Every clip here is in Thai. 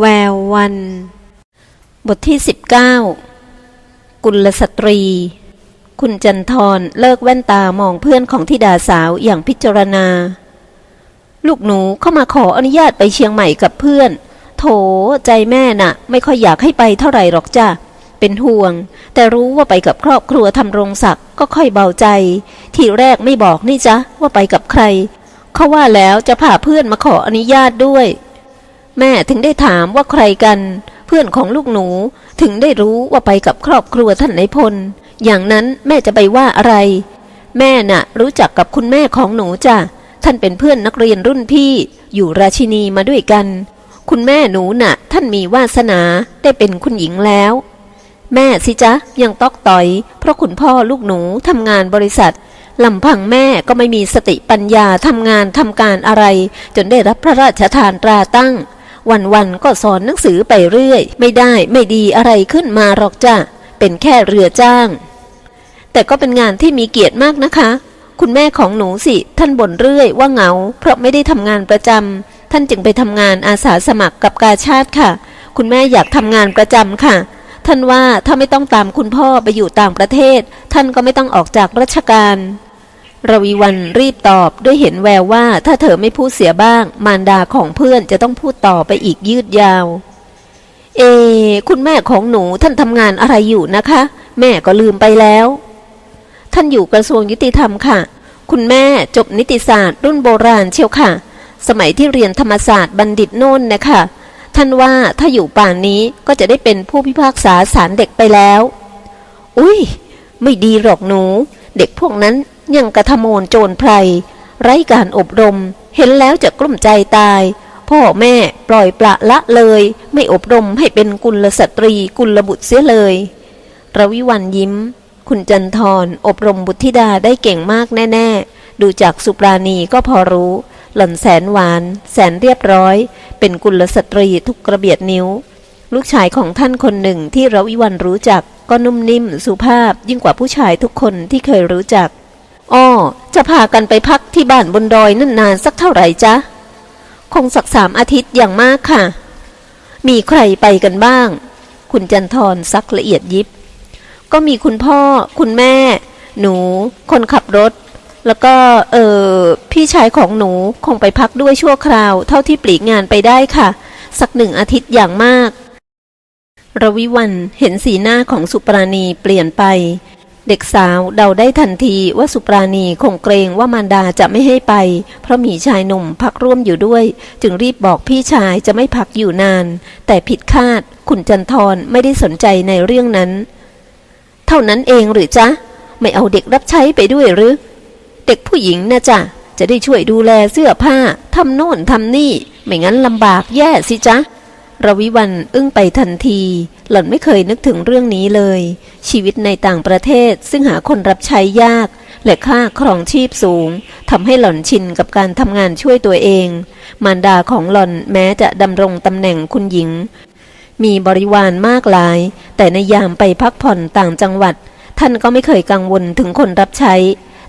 แวววัน บทที่ 19 กุลสตรี คุณจันทรเลิกแว่นตามองเพื่อนของทิดาสาวอย่างพิจารณา ลูกหนูเข้ามาขออนุญาตไปเชียงใหม่กับเพื่อน โถใจแม่น่ะ ไม่ค่อยอยากให้ไปเท่าไหร่หรอกจ้ะ เป็นห่วง แต่รู้ว่าไปกับครอบครัวทำรงศักดิ์ก็ค่อยเบาใจ ทีแรกไม่บอกนี่จ๊ะว่าไปกับใคร เขาว่าแล้วจะพาเพื่อนมาขออนุญาตด้วย แม่ถึงได้ถามว่าใครกัน เพื่อนของลูกหนูถึงได้รู้ว่าไปกับครอบครัวท่านนายพล อย่างนั้นแม่จะไปว่าอะไร แม่น่ะ รู้จักกับคุณแม่ของหนูจ้ะท่านเป็นเพื่อนนักเรียนรุ่นพี่ อยู่ราชินีมาด้วยกัน คุณแม่หนูน่ะ ท่านมีวาสนาได้เป็นคุณหญิงแล้ว แม่สิจ๊ะยังตอกต่อย เพราะคุณพ่อลูกหนูทำงานบริษัทลำพังแม่ก็ไม่มีสติปัญญาทำงานทำการอะไร จนได้รับพระราชทานตราตั้ง วันๆก็สอนหนังสือไปเรื่อย ไม่ได้ไม่ดีอะไรขึ้นมาหรอกจ้ะเป็นแค่เรือจ้าง แต่ก็เป็นงานที่มีเกียรติมากนะคะ คุณแม่ของหนูสิ ท่านบ่นเรื่อยว่าเหงา เพราะไม่ได้ทำงานประจำท่านจึงไปทำงานอาสาสมัครกับกาชาติค่ะ คุณแม่อยากทำงานประจำค่ะ ท่านว่าถ้าไม่ต้องตามคุณพ่อไปอยู่ต่างประเทศ ท่านก็ไม่ต้องออกจากราชการ รวีวันรีบตอบด้วยเห็นแววว่าถ้าเธอไม่พูดเสียบ้าง มารดาของเพื่อนจะต้องพูดต่อไปอีกยืดยาว เอ คุณแม่ของหนูท่านทำงานอะไรอยู่นะคะ แม่ก็ลืมไปแล้ว ท่านอยู่กระทรวงยุติธรรมค่ะ คุณแม่จบนิติศาสตร์ รุ่นโบราณเชียวค่ะ สมัยที่เรียนธรรมศาสตร์บัณฑิตโน่นนะคะท่านว่าถ้าอยู่ป่านนี้ก็จะได้เป็นผู้พิพากษาศาลเด็กไปแล้ว อุ้ยไม่ดีหรอกหนู เด็กพวกนั้น ยังกระทำโมนโจรไพร ไร้การอบรม เห็นแล้วจะกลุ้มใจตาย พ่อแม่ปล่อยปละละเลย ไม่อบรมให้เป็นกุลสตรีกุลบุตรเสียเลยระวิวันยิ้ม คุณจันทรอบรมบุตรธิดาได้เก่งมากแน่ ๆ ดูจากสุปราณีก็พอรู้ หล่อนแสนหวาน แสนเรียบร้อย เป็นกุลสตรีทุกกระเบียดนิ้ว ลูกชายของท่านคนหนึ่งที่ระวิวันรู้จักก็นุ่มนิ่มสุภาพยิ่งกว่าผู้ชายทุกคนที่เคยรู้จัก อ้อจะพากันไปพักที่บ้านบนดอยนั่นนานสักเท่าไหร่จ๊ะ คงสักสามอาทิตย์อย่างมากค่ะ มีใครไปกันบ้าง คุณจันทร์ซักละเอียดยิบ ก็มีคุณพ่อ คุณแม่ หนู คนขับรถ แล้วก็ เออพี่ชายของหนูคงไปพักด้วยชั่วคราว เท่าที่ปลีกงานไปได้ค่ะ สักหนึ่งอาทิตย์อย่างมาก ระวิวันเห็นสีหน้าของสุปราณีเปลี่ยนไป เด็กสาวเดาได้ทันทีว่าสุปราณีคงเกรงว่ามารดาจะไม่ให้ไป เพราะมีชายหนุ่มพักร่วมอยู่ด้วย จึงรีบบอกพี่ชายจะไม่พักอยู่นาน แต่ผิดคาดคุณจันทรไม่ได้สนใจในเรื่องนั้น เท่านั้นเองหรือจ๊ะ ไม่เอาเด็กรับใช้ไปด้วยหรือ เด็กผู้หญิงนะจ๊ะ จะได้ช่วยดูแลเสื้อผ้าทำโน่นทำนี่ ไม่งั้นลำบากแย่สิจ๊ะ รวิวันอึ้งไปทันที หล่อนไม่เคยนึกถึงเรื่องนี้เลย ชีวิตในต่างประเทศซึ่งหาคนรับใช้ยาก และค่าครองชีพสูงทำให้หล่อนชินกับการทำงานช่วยตัวเอง มารดาของหล่อนแม้จะดำรงตำแหน่งคุณหญิง มีบริวารมากหลาย แต่ในยามไปพักผ่อนต่างจังหวัด ท่านก็ไม่เคยกังวลถึงคนรับใช้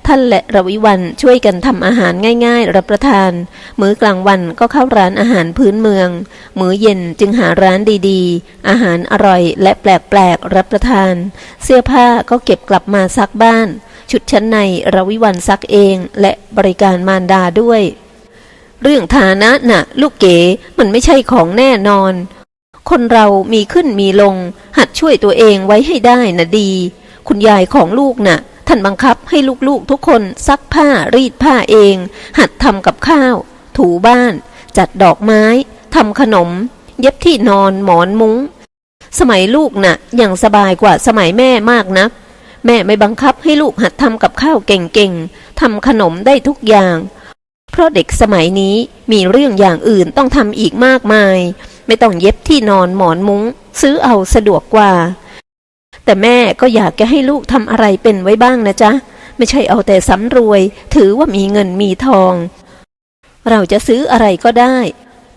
ท่านและรวิวันช่วยกันทำอาหารง่ายๆ รับประทาน มื้อกลางวันก็เข้าร้านอาหารพื้นเมือง มื้อเย็นจึงหาร้านดีๆ อาหารอร่อยและแปลกๆรับประทาน เสื้อผ้าก็เก็บกลับมาซักบ้าน ชุดชั้นในรวิวันซักเองและบริการมารดาด้วย เรื่องฐานะน่ะ ลูกเก๋มันไม่ใช่ของแน่นอน คนเรามีขึ้นมีลง หัดช่วยตัวเองไว้ให้ได้นะดี คุณยายของลูกน่ะ ท่านบังคับให้ลูกๆทุกคนซักผ้ารีดผ้าเอง หัดทำกับข้าว ถูบ้าน จัดดอกไม้ทำขนม เย็บที่นอนหมอนมุง้ง สมัยลูกน่ะยังสบายกว่าสมัยแม่มากนะัก แม่ไม่บังคับให้ลูกหัดทำกับข้าวเก่งๆทำขนมได้ทุกอย่าง เพราะเด็กสมัยนี้มีเรื่องอย่างอื่นต้องทำอีกมากมาย ไม่ต้องเย็บที่นอนหมอนมุง้ง ซื้อเอาสะดวกกว่า แต่แม่ก็อยากจะให้ลูกทำอะไรเป็นไว้บ้างนะจ๊ะ ไม่ใช่เอาแต่สำรวย ถือว่ามีเงินมีทอง เราจะซื้ออะไรก็ได้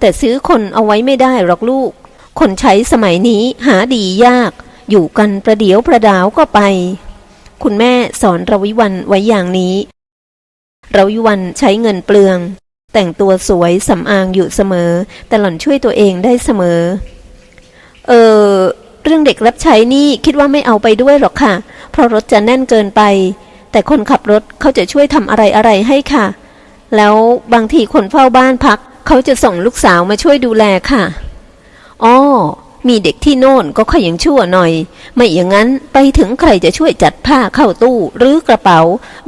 แต่ซื้อคนเอาไว้ไม่ได้หรอกลูก คนใช้สมัยนี้หาดียาก อยู่กันประเดี๋ยวประดาวก็ไป คุณแม่สอนรวิวันไว้อย่างนี้รวิวันใช้เงินเปลือง แต่งตัวสวยสำอางอยู่เสมอ แต่หล่อนช่วยตัวเองได้เสมอ เออ เรื่องเด็กรับใช้นี่คิดว่าไม่เอาไปด้วยหรอกค่ะ เพราะรถจะแน่นเกินไป แต่คนขับรถเขาจะช่วยทำอะไรอะไรให้ค่ะ แล้วบางทีคนเฝ้าบ้านพัก เขาจะส่งลูกสาวมาช่วยดูแลค่ะอ๋อมีเด็กที่โน่นก็ค่อยยังชั่วหน่อย ไม่อย่างนั้นไปถึงใครจะช่วยจัดผ้าเข้าตู้หรือกระเป๋า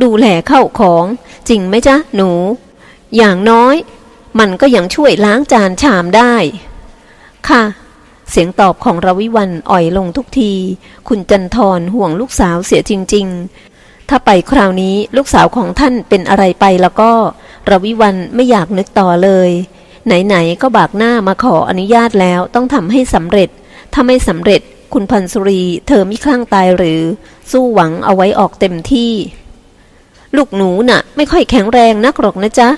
ดูแลเข้าของ จริงไหมจ๊ะหนู อย่างน้อย มันก็ยังช่วยล้างจานชามได้ ค่ะ เสียงตอบของรวิวันอ่อยลงทุกที คุณจันทรห่วงลูกสาวเสียจริง ๆ ถ้าไปคราวนี้ลูกสาวของท่านเป็นอะไรไปแล้วก็ รวิวันไม่อยากนึกต่อเลย ไหน ๆ ก็บากหน้ามาขออนุญาตแล้วต้องทำให้สำเร็จ ถ้าไม่สำเร็จ คุณพันสุรี เธอมิคลั่งตายหรือ สู้หวังเอาไว้ออกเต็มที่ ลูกหนูน่ะ ไม่ค่อยแข็งแรงนักหรอกนะจ๊ะ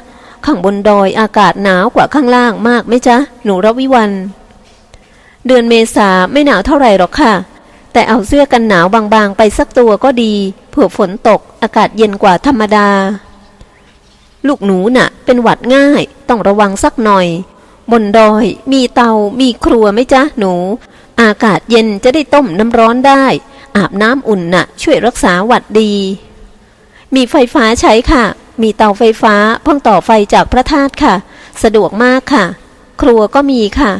ข้างบนดอยอากาศหนาวกว่าข้างล่างมากไหมจ๊ะ หนูรวิวัน เดือนเมษาไม่หนาวเท่าไหร่หรอกค่ะ แต่เอาเสื้อกันหนาวบางๆ ไปสักตัวก็ดี เผื่อฝนตกอากาศเย็นกว่าธรรมดา ลูกหนูน่ะ เป็นหวัดง่าย ต้องระวังสักหน่อย บนดอยมีเตา มีครัวไหมจ๊ะหนู อากาศเย็นจะได้ต้มน้ำร้อนได้ อาบน้ำอุ่นน่ะ ช่วยรักษาหวัดดี มีไฟฟ้าใช้ค่ะ มีเตาไฟฟ้าเพิ่งต่อไฟจากพระธาตุค่ะ สะดวกมากค่ะ ครัวก็มีค่ะ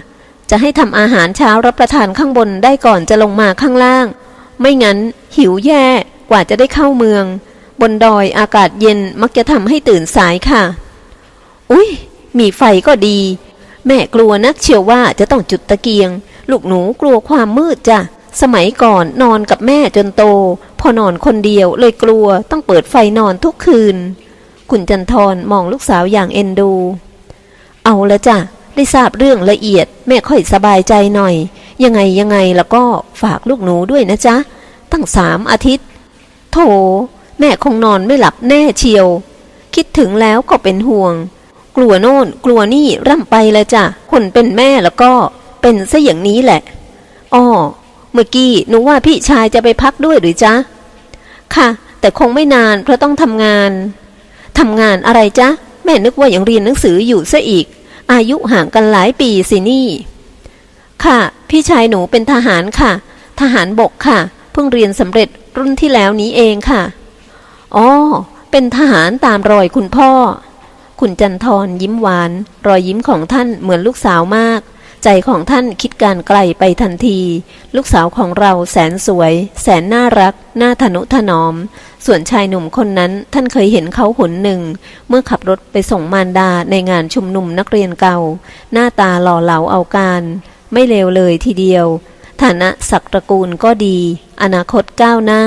จะให้ทำอาหารเช้ารับประทานข้างบนได้ก่อนจะลงมาข้างล่าง ไม่งั้น หิวแย่กว่าจะได้เข้าเมือง บนดอยอากาศเย็นมักจะทำให้ตื่นสายค่ะ อุ้ยมีไฟก็ดี แม่กลัวนักเชียวว่าจะต้องจุดตะเกียง ลูกหนูกลัวความมืดจ้ะสมัยก่อนนอนกับแม่จนโต พอนอนคนเดียวเลยกลัวต้องเปิดไฟนอนทุกคืน คุณจันทร์มองลูกสาวอย่างเอ็นดู เอาละจ้ะ ได้ทราบเรื่องละเอียด แม่ค่อยสบายใจหน่อย ยังไงยังไงแล้วก็ฝากลูกหนูด้วยนะจ๊ะ ตั้งสามอาทิตย์ โถ แม่คงนอนไม่หลับแน่เชียว คิดถึงแล้วก็เป็นห่วง กลัวโน่น กลัวนี่ร่ำไปเลยจ้ะ คนเป็นแม่แล้วก็เป็นซะอย่างนี้แหละ อ้อ เมื่อกี้หนูว่าพี่ชายจะไปพักด้วยหรือจ๊ะ ค่ะ แต่คงไม่นานเพราะต้องทำงาน ทำงานอะไรจ๊ะ แม่นึกว่ายังเรียนหนังสืออยู่ซะอีก อายุห่างกันหลายปีสินี่ ค่ะ พี่ชายหนูเป็นทหารค่ะ ทหารบกค่ะ เพิ่งเรียนสำเร็จรุ่นที่แล้วนี้เองค่ะ อ๋อ เป็นทหารตามรอยคุณพ่อ คุณจันทรยิ้มหวาน รอยยิ้มของท่านเหมือนลูกสาวมาก ใจของท่านคิดการไกลไปทันที ลูกสาวของเราแสนสวย แสนน่ารัก น่าทนุถนอม ส่วนชายหนุ่มคนนั้นท่านเคยเห็นเขาหนหนึ่ง เมื่อขับรถไปส่งมารดาในงานชุมนุมนักเรียนเก่า หน้าตาหล่อเหลาเอาการ ไม่เลวเลยทีเดียว ฐานะศักตระกูลก็ดี อนาคตก้าวหน้า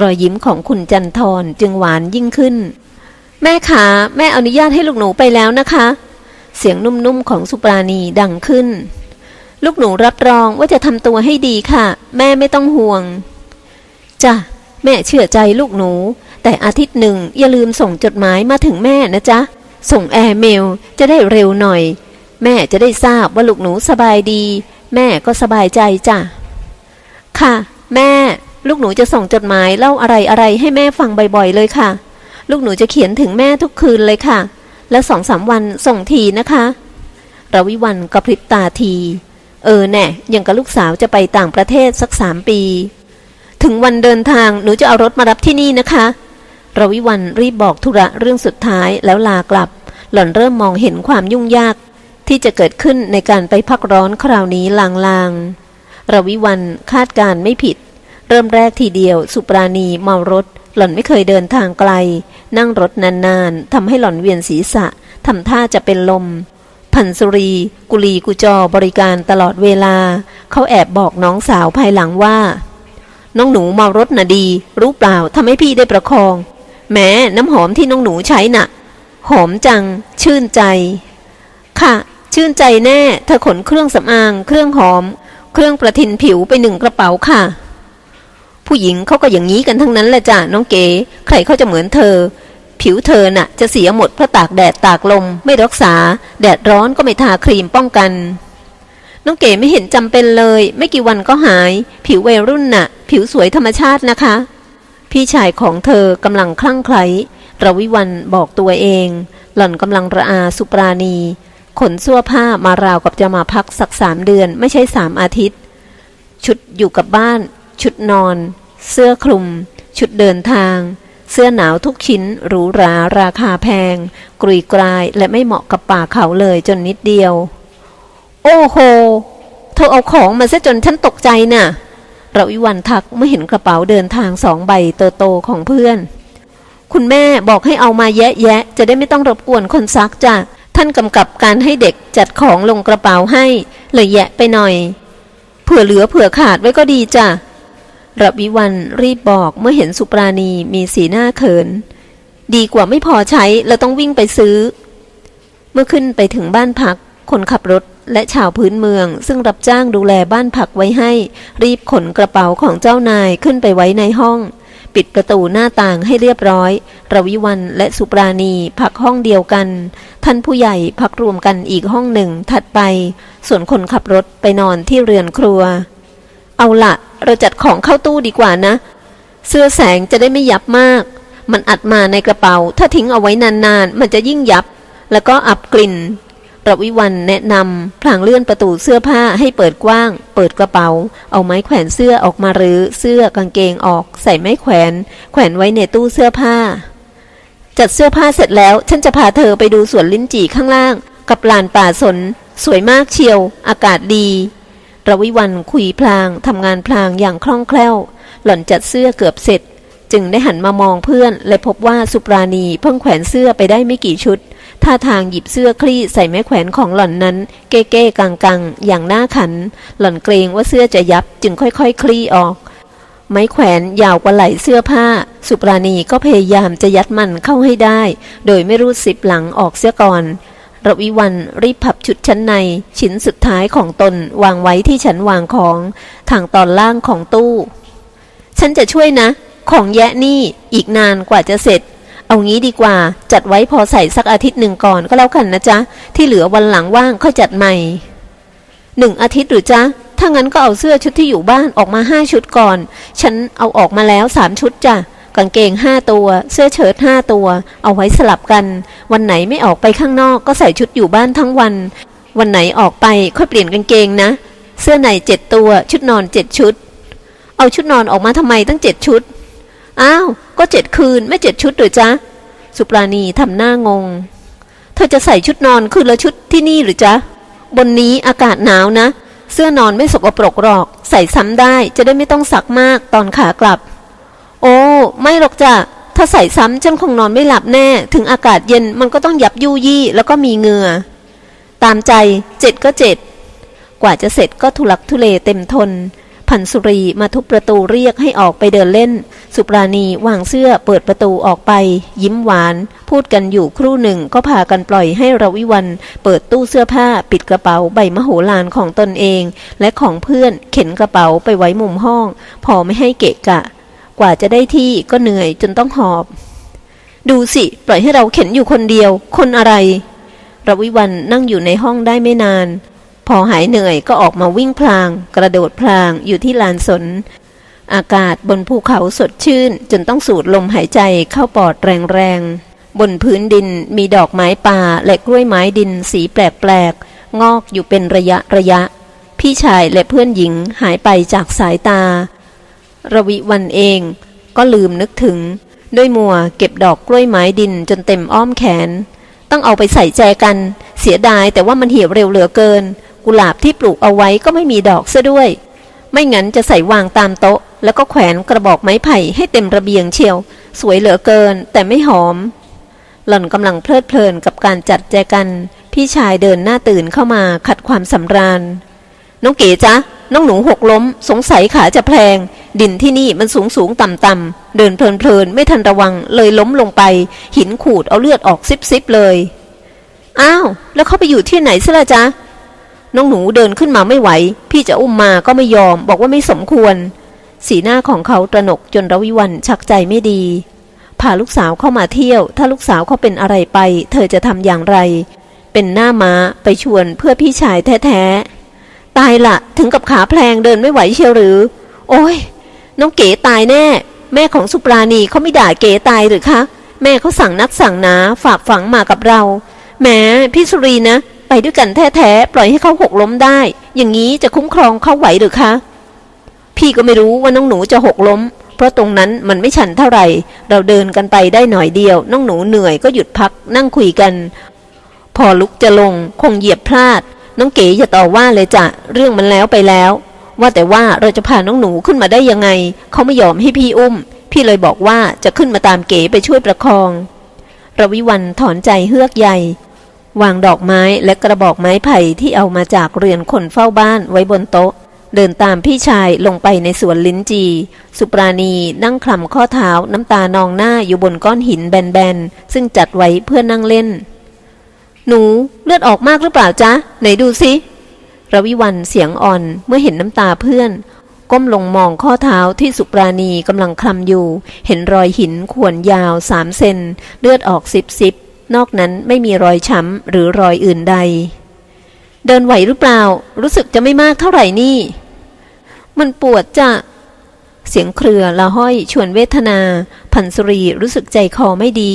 รอยยิ้มของคุณจันทรจึงหวานยิ่งขึ้น แม่ขาแม่อนุญาตให้ลูกหนูไปแล้วนะคะ เสียงนุ่มๆของสุปราณีดังขึ้น ลูกหนูรับรองว่าจะทำตัวให้ดีค่ะ แม่ไม่ต้องห่วงจ้ะ แม่เชื่อใจลูกหนู แต่อาทิตย์หนึ่งอย่าลืมส่งจดหมายมาถึงแม่นะจ๊ะ ส่งแอร์เมลจะได้เร็วหน่อย แม่จะได้ทราบว่าลูกหนูสบายดี แม่ก็สบายใจจ้ะ ค่ะ แม่ ลูกหนูจะส่งจดหมายเล่าอะไรอะไรให้แม่ฟังบ่อยๆเลยค่ะ ลูกหนูจะเขียนถึงแม่ทุกคืนเลยค่ะ และสองสามวันส่งทีนะคะรวิวันกระพริบตาที เออแน่ยังกับลูกสาวจะไปต่างประเทศสักสามปี ถึงวันเดินทางหนูจะเอารถมารับที่นี่นะคะรวิวันรีบบอกธุระเรื่องสุดท้ายแล้วลากลับ หล่อนเริ่มมองเห็นความยุ่งยาก ที่จะเกิดขึ้นในการไปพักร้อนคราวนี้ลางๆรวิวันคาดการไม่ผิด เริ่มแรกทีเดียว สุปราณีเมารถ หล่อนไม่เคยเดินทางไกล นั่งรถนานๆทำให้หล่อนเวียนศีรษะทำท่าจะเป็นลมพันสุรี กุลีกุจอบริการตลอดเวลา เขาแอบบอกน้องสาวภายหลังว่า น้องหนูเมารถน่ะดี รู้เปล่าทำให้พี่ได้ประคอง แม้น้ำหอมที่น้องหนูใช้น่ะ หอมจัง ชื่นใจ ค่ะ ชื่นใจแน่ เธอขนเครื่องสำอาง เครื่องหอม เครื่องประทินผิวไปหนึ่งกระเป๋าค่ะ ผู้หญิงเขาก็อย่างนี้กันทั้งนั้นแหละจ้ะน้องเก๋ใครเขาจะเหมือนเธอ ผิวเธอน่ะ จะเสียหมดเพราะตากแดดตากลม ไม่รักษา แดดร้อนก็ไม่ทาครีมป้องกัน น้องเก๋ไม่เห็นจำเป็นเลย ไม่กี่วันก็หาย ผิววัยรุ่นน่ะ ผิวสวยธรรมชาตินะคะ พี่ชายของเธอกำลังคลั่งไคล้รวิวันบอกตัวเอง หล่อนกำลังระอาสุปราณี ขนเสื้อผ้ามาราวกับจะมาพักสักสามเดือนไม่ใช่สามอาทิตย์ ชุดอยู่กับบ้าน ชุดนอน เสื้อคลุม ชุดเดินทาง เสื้อหนาวทุกชิ้นหรูหราราคาแพง กรุยกรายและไม่เหมาะกับป่าเขาเลยจนนิดเดียว โอ้โห เธอเอาของมาซะจนฉันตกใจน่ะเราวิวันทักเมื่อเห็นกระเป๋าเดินทางสองใบโตๆของเพื่อน คุณแม่บอกให้เอามาแยะแยะ จะได้ไม่ต้องรบกวนคนซักจ้ะ ท่านกำกับการให้เด็กจัดของลงกระเป๋าให้ เลยแยะไปหน่อย เผื่อเหลือเผื่อขาดไว้ก็ดีจ้ะระวิวันรีบบอกเมื่อเห็นสุปราณีมีสีหน้าเขิน ดีกว่าไม่พอใช้แล้วต้องวิ่งไปซื้อ เมื่อขึ้นไปถึงบ้านพัก คนขับรถ และชาวพื้นเมือง ซึ่งรับจ้างดูแลบ้านพักไว้ให้ รีบขนกระเป๋าของเจ้านายขึ้นไปไว้ในห้อง ปิดประตูหน้าต่างให้เรียบร้อยระวิวันและสุปราณีพักห้องเดียวกัน ท่านผู้ใหญ่พักรวมกันอีกห้องหนึ่งถัดไป ส่วนคนขับรถไปนอนที่เรือนครัว เอาละเราจัดของเข้าตู้ดีกว่านะ เสื้อแสงจะได้ไม่ยับมาก มันอัดมาในกระเป๋า ถ้าทิ้งเอาไว้นานๆ มันจะยิ่งยับ แล้วก็อับกลิ่น ระวิวันแนะนำพลางเลื่อนประตูเสื้อผ้าให้เปิดกว้าง เปิดกระเป๋า เอาไม้แขวนเสื้อออกมารื้อเสื้อกางเกงออก ใส่ไม้แขวน แขวนไว้ในตู้เสื้อผ้า จัดเสื้อผ้าเสร็จแล้ว ฉันจะพาเธอไปดูสวนลิ้นจี่ข้างล่าง กับลานป่าสน สวยมากเชียว อากาศดีระวิวันคุยพลางทำงานพลางอย่างคล่องแคล่ว หล่อนจัดเสื้อเกือบเสร็จ จึงได้หันมามองเพื่อน และพบว่าสุปราณีเพิ่งแขวนเสื้อไปได้ไม่กี่ชุด ท่าทางหยิบเสื้อคลี่ใส่ไม้แขวนของหล่อนนั้น เก้เก้กังกังๆอย่างน่าขัน หล่อนเกรงว่าเสื้อจะยับจึงค่อยๆคลี่ออก ไม้แขวนยาวกว่าไหล่เสื้อผ้า สุปราณีก็พยายามจะยัดมันเข้าให้ได้ โดยไม่รูดสิบหลังออกเสียก่อนระวิวันรีบพับชุดชั้นใน ชิ้นสุดท้ายของตนวางไว้ที่ชั้นวางของ ทางตอนล่างของตู้ ฉันจะช่วยนะ ของแยะนี่อีกนานกว่าจะเสร็จ เอางี้ดีกว่าจัดไว้พอใส่สักอาทิตย์หนึ่งก่อนก็แล้วกันนะจ๊ะ ที่เหลือวันหลังว่างค่อยจัดใหม่หนึ่งอาทิตย์หรือจ๊ะ ถ้างั้นก็เอาเสื้อชุดที่อยู่บ้านออกมาห้าชุดก่อน ฉันเอาออกมาแล้วสามชุดจ้ะกางเกงห้าตัว เสื้อเชิ้ตห้าตัว เอาไว้สลับกัน วันไหนไม่ออกไปข้างนอกก็ใส่ชุดอยู่บ้านทั้งวัน วันไหนออกไปค่อยเปลี่ยนกางเกงนะ เสื้อในเจ็ดตัว ชุดนอนเจ็ดชุด เอาชุดนอนออกมาทำไมตั้งเจ็ดชุด อ้าว ก็เจ็ดคืนไม่เจ็ดชุดหรือจ๊ะ สุปราณีทำหน้างง เธอจะใส่ชุดนอนคืนละชุดที่นี่หรือจ๊ะ บนนี้อากาศหนาวนะ เสื้อนอนไม่สกปรกหรอก ใส่ซ้ำได้จะได้ไม่ต้องซักมากตอนขากลับ โอ้ ไม่หรอกจ้ะ ถ้าใส่ซ้ำฉันคงนอนไม่หลับแน่ ถึงอากาศเย็นมันก็ต้องยับยุยี่แล้วก็มีเหงื่อ ตามใจเจ็ดก็เจ็ดกว่าจะเสร็จก็ทุลักทุเลเต็มทน พันสุรีมาทุบประตูเรียกให้ออกไปเดินเล่น สุปราณีวางเสื้อเปิดประตูออกไป ยิ้มหวาน พูดกันอยู่ครู่หนึ่งก็พากันปล่อยให้ระวิวันเปิดตู้เสื้อผ้าปิดกระเป๋าใบมโหฬารของตนเอง และของเพื่อนเข็นกระเป๋าไปไว้มุมห้อง พอไม่ให้เกะกะ กว่าจะได้ที่ก็เหนื่อยจนต้องหอบ ดูสิ ปล่อยให้เราเข็นอยู่คนเดียว คนอะไรระวิวันนั่งอยู่ในห้องได้ไม่นาน พอหายเหนื่อยก็ออกมาวิ่งพลาง กระโดดพลางอยู่ที่ลานสน อากาศบนภูเขาสดชื่น จนต้องสูดลมหายใจเข้าปอดแรงๆ บนพื้นดินมีดอกไม้ป่าและกล้วยไม้ดินสีแปลกๆ งอกอยู่เป็นระยะระยะ พี่ชายและเพื่อนหญิงหายไปจากสายตา ระวิวันเองก็ลืมนึกถึง ด้วยมัวเก็บดอกกล้วยไม้ดินจนเต็มอ้อมแขน ต้องเอาไปใส่แจกัน เสียดายแต่ว่ามันเหี่ยวเร็วเหลือเกิน กุหลาบที่ปลูกเอาไว้ก็ไม่มีดอกซะด้วย ไม่งั้นจะใส่วางตามโต๊ะ แล้วก็แขวนกระบอกไม้ไผ่ให้เต็มระเบียงเชียว สวยเหลือเกิน แต่ไม่หอม หล่อนกำลังเพลิดเพลินกับการจัดแจกัน พี่ชายเดินหน้าตื่นเข้ามาขัดความสำราญ น้องเก๋จ๊ะน้องหนูหกล้ม สงสัยขาจะแพลง ดินที่นี่มันสูงสูงต่ำต่ำเดินเพลินเพลินๆไม่ทันระวังเลยล้มลงไป หินขูดเอาเลือดออกซิบซิบๆเลย อ้าว แล้วเขาไปอยู่ที่ไหนซะละจ๊ะ น้องหนูเดินขึ้นมาไม่ไหว พี่จะอุ้มมาก็ไม่ยอม บอกว่าไม่สมควร สีหน้าของเขาตระหนกจนระวิวันชักใจไม่ดีพาลูกสาวเข้ามาเที่ยว ถ้าลูกสาวเขาเป็นอะไรไป เธอจะทำอย่างไร เป็นหน้าม้าไปชวนเพื่อพี่ชายแท้ๆ ตายละถึงกับขาแพลงเดินไม่ไหวเชียวหรือ โอ้ยน้องเก๋ตายแน่ แม่ของสุปราณีเขาไม่ด่าเก๋ตายหรือคะ แม่เขาสั่งนักสั่งหนาฝากฝังมากับเราแหมพี่สุรีนะ ไปด้วยกันแท้ๆ ปล่อยให้เขาหกล้มได้ อย่างนี้จะคุ้มครองเขาไหวหรือคะ พี่ก็ไม่รู้ว่าน้องหนูจะหกล้ม เพราะตรงนั้นมันไม่ชันเท่าไหร่ เราเดินกันไปได้หน่อยเดียว น้องหนูเหนื่อยก็หยุดพักนั่งคุยกัน พอลุกจะลงคงเหยียบพลาด น้องเก๋อย่าต่อว่าเลยจ้ะเรื่องมันแล้วไปแล้ว ว่าแต่ว่าเราจะพาน้องหนูขึ้นมาได้ยังไง เขาไม่ยอมให้พี่อุ้ม พี่เลยบอกว่าจะขึ้นมาตามเก๋ไปช่วยประคองระวิวันถอนใจเฮือกใหญ่ วางดอกไม้และกระบอกไม้ไผ่ที่เอามาจากเรือนคนเฝ้าบ้านไว้บนโต๊ะ เดินตามพี่ชายลงไปในสวนลิ้นจี สุปราณีนั่งคลำข้อเท้าน้ำตานองหน้าอยู่บนก้อนหินแบนๆ ซึ่งจัดไว้เพื่อนั่งเล่น หนูเลือดออกมากหรือเปล่าจ๊ะ ไหนดูสิระวิวันเสียงอ่อนเมื่อเห็นน้ำตาเพื่อน ก้มลงมองข้อเท้าที่สุปราณีกำลังคลำอยู่ เห็นรอยหินข่วนยาวสามเซนเลือดออกสิบสิบ นอกนั้นไม่มีรอยช้ำหรือรอยอื่นใด เดินไหวหรือเปล่า รู้สึกจะไม่มากเท่าไหร่นี่ มันปวดจ้ะเสียงเครือละห้อยชวนเวทนา พันสุรีรู้สึกใจคอไม่ดี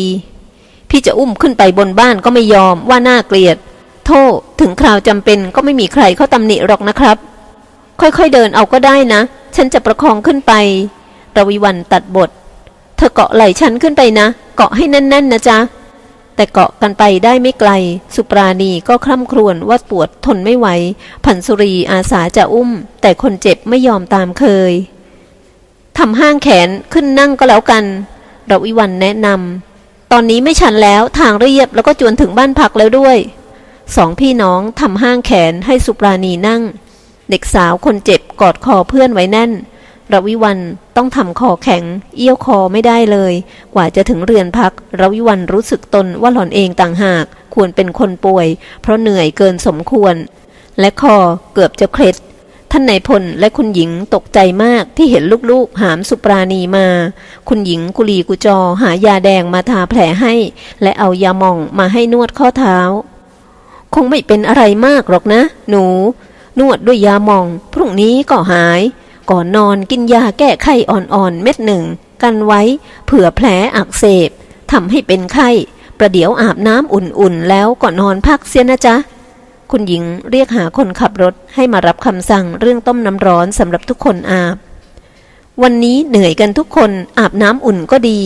พี่จะอุ้มขึ้นไปบนบ้านก็ไม่ยอมว่าน่าเกลียด โทษถึงคราวจำเป็นก็ไม่มีใครเขาตำหนิหรอกนะครับ ค่อยๆเดินเอาก็ได้นะ ฉันจะประคองขึ้นไประวิวันตัดบท เธอเกาะไหล่ฉันขึ้นไปนะ เกาะให้แน่นๆนะจ๊ะ แต่เกาะกันไปได้ไม่ไกล สุปราณีก็คร่ำครวญว่าปวดทนไม่ไหวพันสุรีอาสาจะอุ้ม แต่คนเจ็บไม่ยอมตามเคยทำห้างแขนขึ้นนั่งก็แล้วกันระวิวันแนะนำตอนนี้ไม่ชันแล้วทางเรียบแล้วก็จวนถึงบ้านพักแล้วด้วยสองพี่น้องทำห้างแขนให้สุปราณีนั่ง เด็กสาวคนเจ็บกอดคอเพื่อนไว้แน่น ระวิวันต้องทำคอแข็ง เอี้ยวคอไม่ได้เลย กว่าจะถึงเรือนพักระวิวันรู้สึกตนว่าหล่อนเองต่างหาก ควรเป็นคนป่วย เพราะเหนื่อยเกินสมควร และคอเกือบจะเคล็ดท่านนายพลและคุณหญิงตกใจมากที่เห็นลูกๆ หามสุปราณีมา คุณหญิงกุลีกุจอหายาแดงมาทาแผลให้ และเอายาหม่องมาให้นวดข้อเท้า คงไม่เป็นอะไรมากหรอกนะ หนู นวดด้วยยาหมอง พรุ่งนี้ก็หาย ก่อนนอนกินยาแก้ไข้อ่อนๆ เม็ดหนึ่ง กันไว้ เผื่อแผลอักเสบทำให้เป็นไข้ ประเดี๋ยวอาบน้ำอุ่นๆ แล้วก่อนนอนพักเสียนะจ๊ะ คุณหญิงเรียกหาคนขับรถให้มารับคำสั่งเรื่องต้มน้ำร้อนสำหรับทุกคนอาบ วันนี้เหนื่อยกันทุกคนอาบน้ำอุ่นก็ดี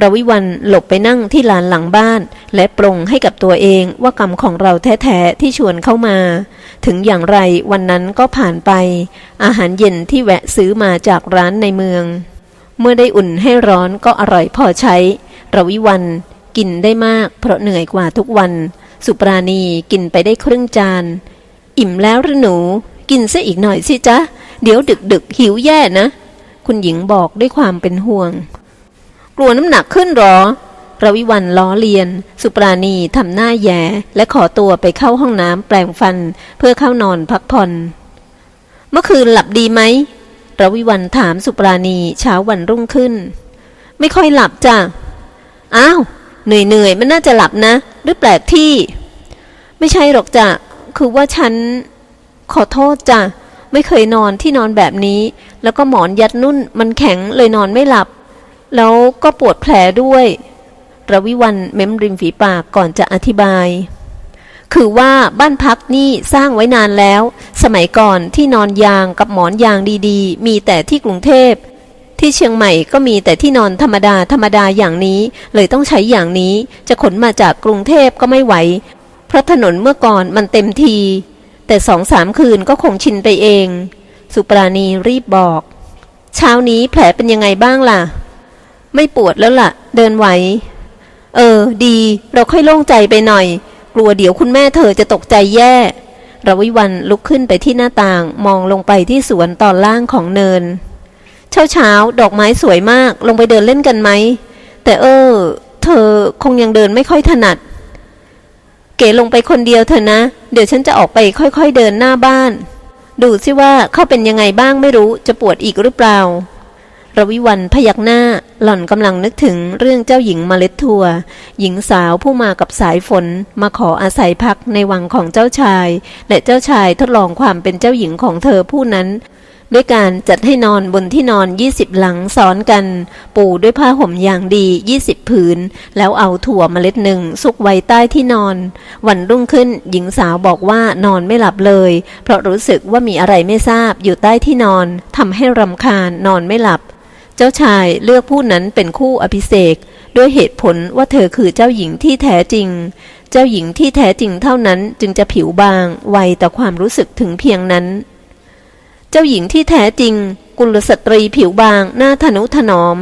ระวิวันหลบไปนั่งที่ลานหลังบ้าน และปรงให้กับตัวเองว่ากรรมของเราแท้ๆที่ชวนเข้ามา ถึงอย่างไรวันนั้นก็ผ่านไป อาหารเย็นที่แวะซื้อมาจากร้านในเมือง เมื่อได้อุ่นให้ร้อนก็อร่อยพอใช้ระวิวันกินได้มากเพราะเหนื่อยกว่าทุกวัน สุปราณีกินไปได้ครึ่งจาน อิ่มแล้วหรือหนู กินซะอีกหน่อยสิจ๊ะ เดี๋ยวดึกดึกๆหิวแย่นะ คุณหญิงบอกด้วยความเป็นห่วง ลัวน้ำหนักขึ้นหรอระวิวันล้อเลียน สุปราณีทำหน้าแย่และขอตัวไปเข้าห้องน้ำแปลงฟันเพื่อเข้านอนพักผ่อน เมื่อคืนหลับดีไหมระวิวันถามสุปราณีเช้าวันรุ่งขึ้น ไม่ค่อยหลับจ้ะ อ้าว เหนื่อยเหนื่อยมันน่าจะหลับนะ หรือแปลกที่ ไม่ใช่หรอกจ้ะ คือว่าฉัน ขอโทษจ้ะ ไม่เคยนอนที่นอนแบบนี้ แล้วก็หมอนยัดนุ่นมันแข็งเลยนอนไม่หลับ แล้วก็ปวดแผลด้วยระวิวันเม้มริมฝีปากก่อนจะอธิบาย คือว่าบ้านพักนี่สร้างไว้นานแล้ว สมัยก่อนที่นอนยางกับหมอนยางดีๆ มีแต่ที่กรุงเทพ ที่เชียงใหม่ก็มีแต่ที่นอนธรรมดาธรรมดาอย่างนี้ เลยต้องใช้อย่างนี้ จะขนมาจากกรุงเทพก็ไม่ไหว เพราะถนนเมื่อก่อนมันเต็มที แต่สองสามคืนก็คงชินไปเอง สุปราณีรีบบอก เช้านี้แผลเป็นยังไงบ้างล่ะ ไม่ปวดแล้วล่ะ เดินไหว เออ ดี เราค่อยโล่งใจไปหน่อย กลัวเดี๋ยวคุณแม่เธอจะตกใจแย่ระวิวันลุกขึ้นไปที่หน้าต่างมองลงไปที่สวนตอนล่างของเนิน เช้าเช้าดอกไม้สวยมากลงไปเดินเล่นกันไหม แต่เออ เธอคงยังเดินไม่ค่อยถนัด เก๋ลงไปคนเดียวเถอะนะ เดี๋ยวฉันจะออกไปค่อยๆเดินหน้าบ้าน ดูสิว่าเขาเป็นยังไงบ้างไม่รู้จะปวดอีกหรือเปล่า ระวิวันพยักหน้าหล่อนกำลังนึกถึงเรื่องเจ้าหญิงเมล็ดทัวหญิงสาวผู้มากับสายฝนมาขออาศัยพักในวังของเจ้าชาย และเจ้าชายทดลองความเป็นเจ้าหญิงของเธอผู้นั้น ด้วยการจัดให้นอนบนที่นอน 20 หลังซ้อนกัน ปูด้วยผ้าห่มอย่างดี 20 ผืน แล้วเอาถั่วเมล็ดหนึ่งซุกไว้ใต้ที่นอน วันรุ่งขึ้นหญิงสาวบอกว่านอนไม่หลับเลย เพราะรู้สึกว่ามีอะไรไม่ทราบอยู่ใต้ที่นอนทำให้รำคาญนอนไม่หลับ เจ้าชายเลือกผู้นั้นเป็นคู่อภิเษกด้วยเหตุผลว่าเธอคือเจ้าหญิงที่แท้จริง เจ้าหญิงที่แท้จริงเท่านั้นจึงจะผิวบางไวต่อความรู้สึกถึงเพียงนั้น เจ้าหญิงที่แท้จริง กุลสตรีผิวบางหน้าทนุถนอม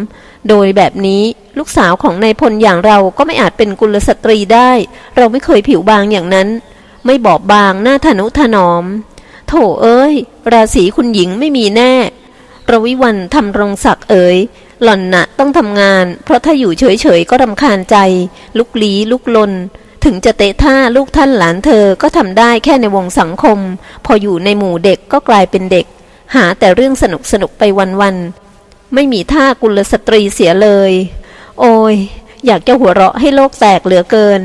โดยแบบนี้ลูกสาวของนายพลอย่างเราก็ไม่อาจเป็นกุลสตรีได้ เราไม่เคยผิวบางอย่างนั้น ไม่บอบบางหน้าทนุถนอม โถเอ้ย ราศีคุณหญิงไม่มีแน่ ระวิวันทำรงศักดิ์เอ๋ยหล่อนนะต้องทำงาน เพราะถ้าอยู่เฉยๆก็รำคาญใจ ลุกลี้ลุกลน ถึงจะเตะท่าลูกท่านหลานเธอก็ทำได้แค่ในวงสังคม พออยู่ในหมู่เด็กก็กลายเป็นเด็ก หาแต่เรื่องสนุกสนุกไปวันๆไม่มีท่ากุลสตรีเสียเลย โอ้ยอยากจะหัวเราะให้โลกแตกเหลือเกิน